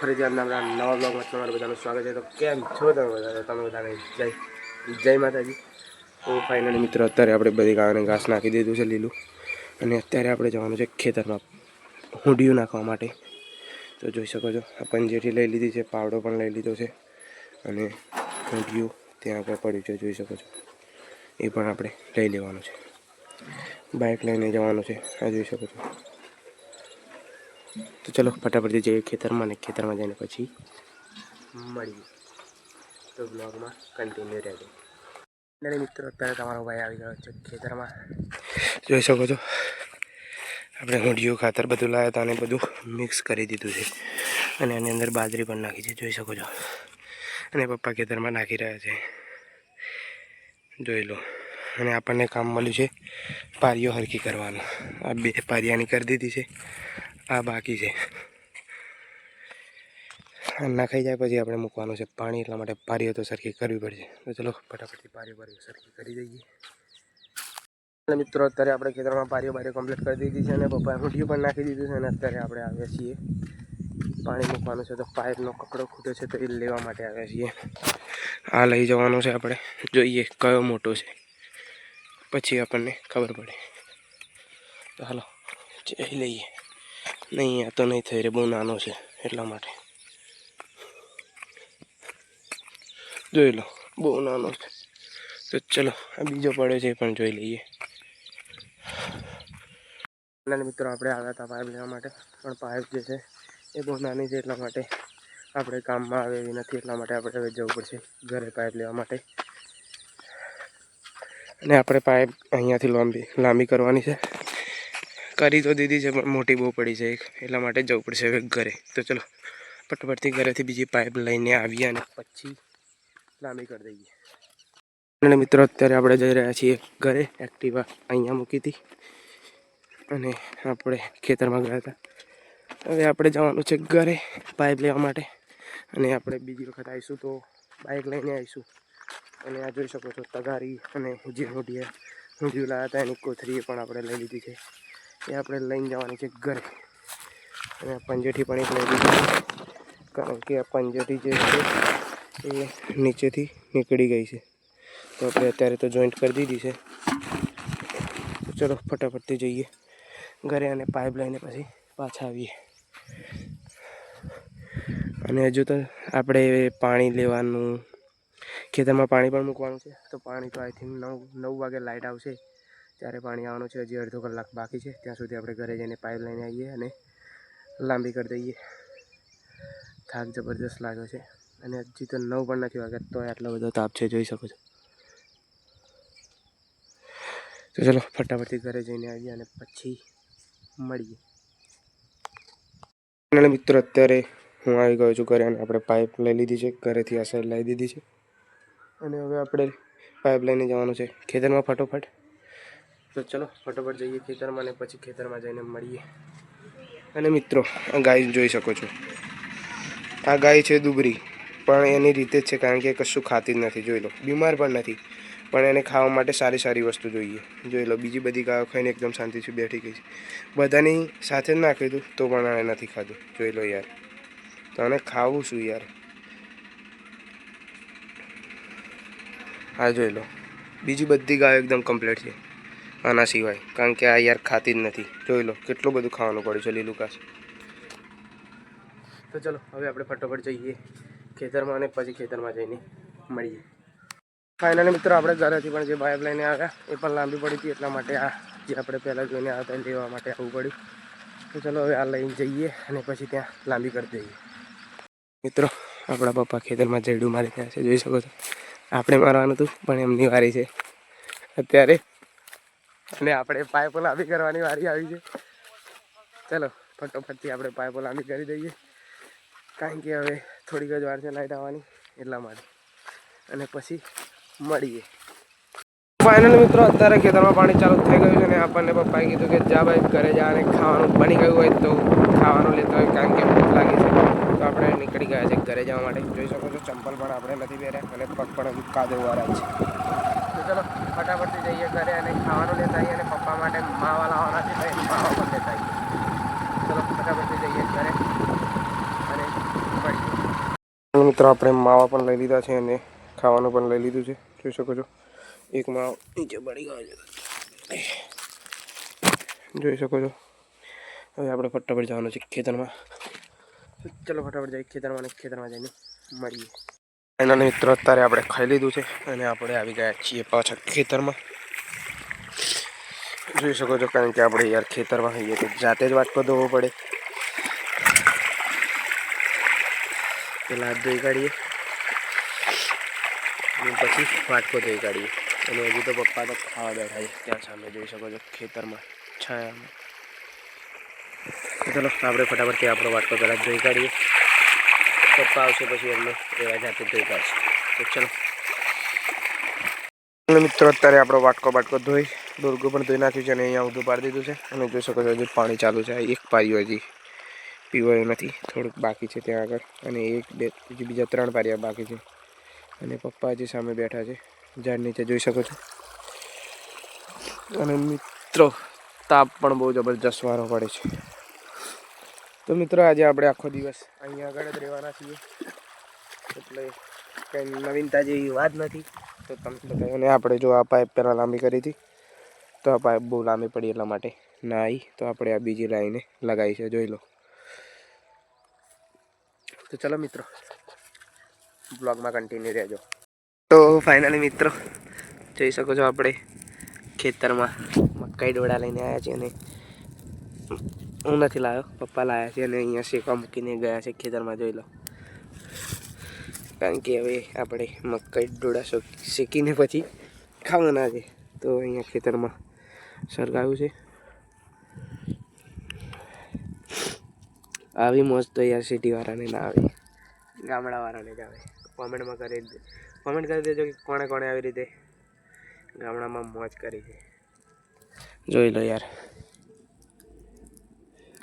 ફરીથી આપણા નવા બ્લોગમાં તમારું બધાનું સ્વાગત છે. તો કેમ છો તમે બધા? તમે બધાને જય જય માતાજી. તો ફાઇનલી મિત્રો, અત્યારે આપણે બધી ગાયોને ઘાસ નાખી દીધું છે લીલું. અને અત્યારે આપણે જવાનું છે ખેતરમાં હુંડિયું નાખવા માટે. તો જોઈ શકો છો પંજેઠી લઈ લીધી છે, પાવડો પણ લઈ લીધો છે. અને હુંડિયું ત્યાં આગળ પડ્યું છે, જોઈ શકો છો. એ પણ આપણે લઈ લેવાનું છે. બાઇક લઈને જવાનું છે, આ જોઈ શકો છો. તો ચલો ફટાફટથી જઈએ ખેતરમાં ને ખેતરમાં જઈને પછી મળીએ. તો બ્લોગમાં કન્ટિન્યુ રહેજો. અને મિત્રો, અત્યારે તમારો ભાઈ આવી ગયો છે ખેતરમાં. જોઈ શકો છો? આપણે હુંડિયું ખાતર બધું લાવ્યા હતા અને બધું મિક્સ કરી દીધું છે. અને એની અંદર બાજરી પણ નાખી છે, જોઈ શકો છો? અને પપ્પા ખેતરમાં નાખી રહ્યા છે. જોઈ લો. અને આપણને કામ મળ્યું છે પારીઓ હરકી કરવાનું. આ બે પારિયાની કરી દીધી છે. આ બાકી છે. નાખાઈ જાય પછી આપણે મૂકવાનું છે પાણી, એટલા માટે પારીઓ તો સરખી કરવી પડશે. તો ચલો, ફટાફટથી પારીઓ પારીઓ સરખી કરી દઈએ. અને મિત્રો, અત્યારે આપણે ખેતરમાં પારીઓ બારીઓ કમ્પ્લીટ કરી દીધી છે અને પપ્પાએ હુંડિયું પણ નાખી દીધું છે અને અત્યારે આપણે આવ્યા છીએ. પાણી મૂકવાનું છે તો પાઇપનો કકડો ખૂટે છે તો એ લેવા માટે આવ્યા છીએ. આ લઈ જવાનું છે આપણે. જોઈએ કયો મોટો છે. પછી આપણને ખબર પડે. તો હાલો જઈ લઈએ. નહીં, આ તો નહીં થઈ રહે બહુ નાનો છે એટલા માટે. જોઈ લો, બહુ નાનો છે. તો ચલો, આ બીજો પડ્યો છે એ પણ જોઈ લઈએ. અને મિત્રો, આપણે આવ્યા હતા પાઇપ લેવા માટે, પણ પાઇપ જે છે એ બહુ નાની છે એટલા માટે આપણે કામમાં આવે એવી નથી, એટલા માટે આપણે હવે જવું પડશે ઘરે પાઇપ લેવા માટે. અને આપણે પાઇપ અહીંયાથી લાંબી લાંબી કરવાની છે. કરી તો દીધી છે, પણ મોટી બહુ પડી છે, એટલા માટે જવું પડશે હવે ઘરે. તો ચલો પટપટથી ઘરેથી બીજી પાઇપ લઈને આવીએ અને પછી લાંબી કરી દઈએ. અને મિત્રો, અત્યારે આપણે જઈ રહ્યા છીએ ઘરે એક્ટિવા અહીંયા મૂકી હતી. અને આપણે ખેતરમાં ગયા હતા. હવે આપણે જવાનું છે ઘરે પાઇપ લેવા માટે. અને આપણે બીજી વખત આવીશું તો બાઇક લઈને આવીશું. અને આ જોઈ શકો છો, તગારી અને જે મોટી ઊંધિયું લાવ્યા હતા, એની કોથરી પણ આપણે લઈ લીધી છે. એ આપણે લઈને જવાની છે ઘરે. અને પંજેઠી પણ એક લઈ કારણ કે આ પંજેઠી જે છે એ નીચેથી નીકળી ગઈ છે. તો આપણે અત્યારે તો જોઈન્ટ કરી દીધી છે. ચલો ફટાફટથી જઈએ. ઘરે અને પાઇપ લઈને પછી પાછા આવીએ. અને હજુ તો આપણે પાણી લેવાનું, ખેતરમાં પાણી પણ મૂકવાનું છે. તો પાણી તો આઈ થિંક નવ નવ વાગે લાઇટ આવશે. ત્યારે પાણી આવવાનું છે, હજી અડધો કલાક બાકી છે. ત્યાં સુધી આપણે ઘરે જઈને પાઇપ લઈને આવીએ અને લાંબી કરી દઈએ. થાક જબરદસ્ત લાગ્યો છે. અને હજી તો નવ પણ નથી વાગ્યા તો આટલો બધો તાપ છે, જોઈ શકો છો. તો ચલો, ફટાફટથી ઘરે જઈને આવીએ અને પછી મળીએ. મિત્રો, અત્યારે હું આવી ગયો છું ઘરે અને આપણે પાઇપ લઈ લીધી છે, ઘરેથી આ સાઈડ લાવી દીધી છે. અને હવે આપણે પાઇપ લઈને જવાનું છે ખેતરમાં ફટોફટ. તો ચલો, ફટોફટ જઈએ ખેતરમાં અને પછી ખેતરમાં જઈને મળીએ. અને મિત્રો, આ ગાય જોઈ શકો છો. આ ગાય છે દુબરી, પણ એની રીતે જ છે, કારણ કે કશું ખાતી જ નથી, જોઈ લો. બીમાર પણ નથી, પણ એને ખાવા માટે સારી સારી વસ્તુ જોઈએ. જોઈ લો, બીજી બધી ગાયો ખાઈને એકદમ શાંતિથી બેઠી ગઈ છે. બધાની સાથે જ નાખ્યું હતું, તો પણ આણે નથી ખાધું. જોઈ લો યાર. તો આને ખાવું શું યાર? હા જોઈ લો. બીજી બધી ગાયો એકદમ કમ્પ્લીટ છે. આના સિવાય. કારણ કે આ યાર ખાતી જ નથી. જોઈ લો, કેટલું બધું ખાવાનું પડ્યું છે લીલું કાશ તો ચલો, હવે આપણે ફટોફટ જઈએ ખેતરમાં અને પછી ખેતરમાં જઈને મળીએ. ફાઇનલી મિત્રો, આપણે ઘરેથી પણ જે પાઇપ લઈને આવ્યા, એ પણ લાંબી પડી હતી, એટલા માટે આ જે આપણે પહેલાં જોઈને આવતા લેવા માટે આવવું પડ્યું. તો ચલો, હવે આ લઈને જઈએ અને પછી ત્યાં લાંબી કરી દઈએ. મિત્રો, આપણા પપ્પા ખેતરમાં જેડું મારી ત્યાં છે, જોઈ શકો છો. આપણે મારવાનું હતું, પણ એમની વારી છે. અત્યારે અને આપણે પાઇપો લાંબી કરવાની વારી આવી છે. ચલો, ફટોફટથી આપણે પાઇપો લાંબી કરી દઈએ. કારણ કે હવે થોડીક જ વાર છે લાઈટ આવવાની, એટલા માટે. અને પછી મળીએ. ફાઇનલ મિત્રો, અત્યારે ખેતરમાં પાણી ચાલુ થઈ ગયું છે અને આપણને પપ્પાએ કીધું કે જા ભાઈ, ઘરે જા અને ખાવાનું બની ગયું હોય તો ખાવાનું લેતા હોય, કારણ કે ભૂખ લાગી છે. તો આપણે નીકળી ગયા છે ઘરે જવા માટે. જોઈ શકો છો, ચંપલ પણ આપણે નથી પહેર્યા અને પગ પણ કાદવવાળા છે. ચલો ફટાફટથી જઈએ ઘરે અને ખાવાનું લેતા આવીએ અને પપ્પા માટે માવા લાવવાના છે ભાઈ માવા પણ લેતા આવીએ. ચલો ફટાફટથી જઈએ ઘરે અને મિત્રો, આપણે માવા પણ લઈ લીધા છે અને ખાવાનું પણ લઈ લીધું છે. જોઈ શકો છો, એક માવો નીચે પડી ગયો છે. જોઈ શકો છો. હવે આપણે ફટાફટ જવાનું છે ખેતરમાં. ચલો, ફટાફટ જઈએ ખેતરમાં અને ખેતરમાં જઈને મળીએ. એના મિત્રો અત્યારે આપણે ખાઈ લીધું છે અને આપણે આવી ગયા છીએ પાછા ખેતરમાં. જોઈ શકો છો કારણ કે આપણે યાર ખેતરમાં હોઈએ તો જાતે જ વાટકો ધોવો પડે. પેલા હાથ ધોઈ કાઢીએ. પછી વાટકો ધોઈ કાઢીએ. અને હજી તો પપ્પા તો ખાવા બેઠા છે. ત્યાં સામે જોઈ શકો છો ખેતરમાં છાયામાં ચલો આપણે ફટાફટથી આપણો વાટકો પહેલાં ધોઈ કાઢીએ. પપ્પા આવશે પછી એમને એવા જાતે ધોઈ કાઢશે તો ચલો મિત્રો અત્યારે આપણો વાટકો બાટકો ધોઈ દોરગું પણ ધોઈ નાખ્યું છે અને અહીંયા ઊંધું પાડી દીધું છે, અને જોઈ શકો છો, હજી પાણી ચાલુ છે એક પાર્યું હજી પીવાયું નથી, થોડુંક બાકી છે ત્યાં આગળ, અને એક, બે, હજી બીજા ત્રણ પારીઓ બાકી છે. અને પપ્પા હજી સામે બેઠા છે, ઝાડ નીચે જોઈ શકો છો. અને મિત્રો, તાપ પણ બહુ જબરજસ્ત વારો પડે છે. તો મિત્રો આજે આપણે આખો દિવસ અહીંયા આગળ જ રહેવાના છીએ. એટલે કંઈ નવીનતા જેવી વાત નથી. તો તમને અને આપણે જો આ પાઇપ પહેલાં લાંબી કરી હતી. તો આ પાઇપ બહુ લાંબી પડી એટલા માટે ના આવી તો આપણે આ બીજી લાઈને લગાવી છે, જોઈ લો. તો ચલો મિત્રો, બ્લોગમાં કન્ટિન્યુ રહેજો. તો ફાઇનલી મિત્રો, જોઈ શકો છો આપણે ખેતરમાં મકાઈ ડોળા લઈને આવ્યા છીએ અને હું નથી લાવ્યો પપ્પા લાવ્યા છે અને અહીંયા શેકવા મૂકીને ગયા છે ખેતરમાં, જોઈ લો. કારણ કે હવે આપણે મકાઈ શોક- શેકીને પછી ખાવાના છે. તો અહીંયા ખેતરમાં સળગાવ્યું છે. આવી મોજ તો યાર સિટીવાળાને ના આવે. ગામડાવાળાને જ આવે. કોમેન્ટમાં કરી કોમેન્ટ કરી દેજો કે કોણે કોણે આવી રીતે ગામડામાં મોજ કરી છે. જોઈ લો યાર.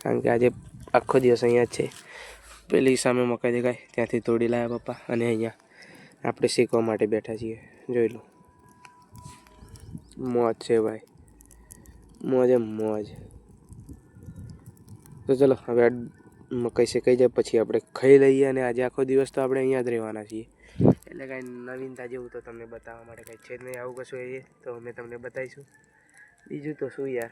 કારણ કે આજે આખો દિવસ અહીંયા જ છે. પેલી સામે મકાઈ દેખાય, ત્યાંથી તોડી લાવ્યા પપ્પા અને અહીંયા આપણે શીખવા માટે બેઠા છીએ. જોઈ લો. મોજ છે ભાઈ. મોજે મોજ. તો ચલો, હવે મકાઈ શેકાઈ જાય પછી આપણે ખાઈ લઈએ અને આજે આખો દિવસ તો આપણે અહીંયા જ રહેવાના છીએ. એટલે કાંઈ નવીનતા જેવું તો તમને બતાવવા માટે કાંઈ છે જ નહીં, આવું કશું એ તો અમે તમને બતાવીશું. બીજું તો શું યાર.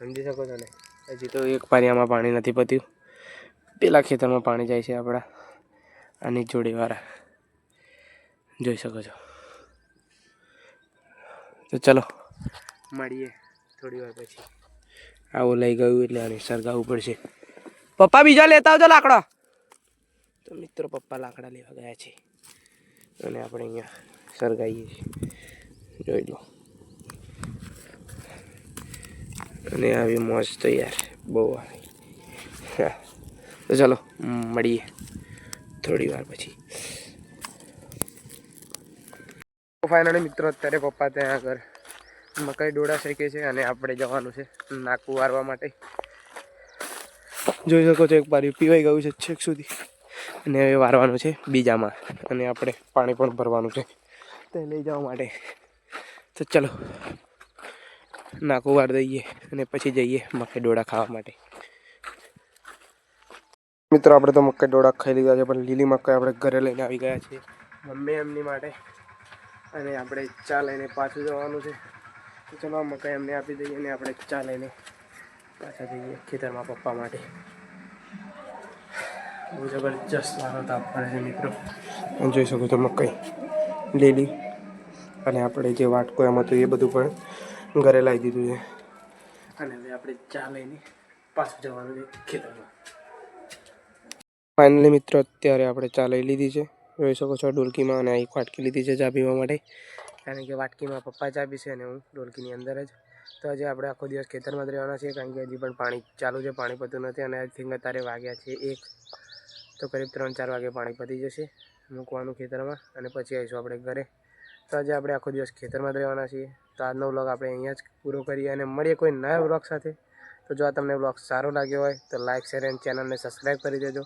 સમજી શકો છો ને? હજી તો એક પારિયામાં પાણી નથી પત્યું. પેલા ખેતરમાં પાણી જાય છે આપણા. આની જોડીવાળા. જોઈ શકો છો. તો ચલો, મળીએ થોડી વાર પછી. આવું લઈ ગયું એટલે આને સળગાવવું પડશે. પપ્પા, બીજા લેતા આવજો લાકડા. તો મિત્રો, પપ્પા લાકડા લેવા ગયા છે. અને આપણે અહીંયા સળગાવીએ છીએ. જોઈ લો. અને આવી મોજ તો યાર બહુ આવી. તો ચાલો, મળીએ થોડી વાર પછી. ફાઇનલી મિત્રો, અત્યારે પપ્પા ત્યાં આગળ મકાઈ ડોળા શેકે છે અને આપણે જવાનું છે નાકું વારવા માટે. જોઈ શકો છો એક પારી પીવાઈ ગયું છે છેક સુધી. અને હવે વારવાનું છે બીજામાં. અને આપણે પાણી પણ ભરવાનું છે. તે લઈ જવા માટે. તો ચલો નાકું વાર દઈએ અને પછી જઈએ મકાઈ ડોળા ખાવા માટે. મિત્રો, આપણે તો મકાઈ ડોળા ખાઈ લીધા છે, પણ લીલી મકાઈ આપણે ઘરે લઈને આવી ગયા છીએ. મમ્મી એમની માટે અને આપણે ચા લઈને પાછું જવાનું છે. તો ચલો મકાઈ એમને આપી દઈએ અને આપણે ચા લઈને પાછા જઈએ ખેતરમાં પપ્પા માટે. બહુ જબરજસ્ત વારો તાપ પડે છે, મિત્રો. હું જોઈ શકો છો મકાઈ લીલી અને આપણે જે વાટકો એમાં તો એ બધું પણ ઘરે લાવી દીધું છે. અને હવે આપણે ચા લઈને પાછું જવાનું છે ખેતરમાં. ફાઇનલી મિત્રો અત્યારે આપણે ચા લઈ લીધી છે. જોઈ શકો છો ડોલકીમાં અને એક વાટકી લીધી છે ચા પીવા માટે. કારણ કે વાટકીમાં પપ્પા ચા પીશે અને હું ડોલકીની અંદર જ. તો આજે આપણે આખો દિવસ ખેતરમાં જ રહેવાના છીએ કારણ કે હજી પણ પાણી ચાલુ છે પાણી પતું નથી અને આઈ થિંક અત્યારે વાગ્યા છે એક. તો કરીબ ત્રણ ચાર વાગે પાણી પતી જશે. મૂકવાનું ખેતરમાં અને પછી આવીશું આપણે ઘરે. તો આજે આપણે આખો દિવસ ખેતરમાં જ રહેવાના છીએ. તો આજનો વ્લોગ આપણે અહીંયા જ પૂરો કરીએ અને મળીએ કોઈ નવા વ્લોગ સાથે. તો જો આ તમને વ્લોગ સારો લાગ્યો હોય, તો લાઇક શેર એન્ડ ચેનલને સબસ્ક્રાઈબ કરી દેજો.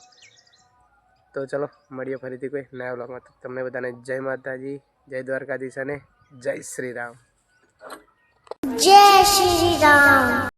તો ચલો, મળીએ ફરીથી કોઈ નયા વ્લોગમાં તમને બધાને જય માતાજી, જય દ્વારકાધીશ અને જય શ્રી રામ. જય શ્રી રામ.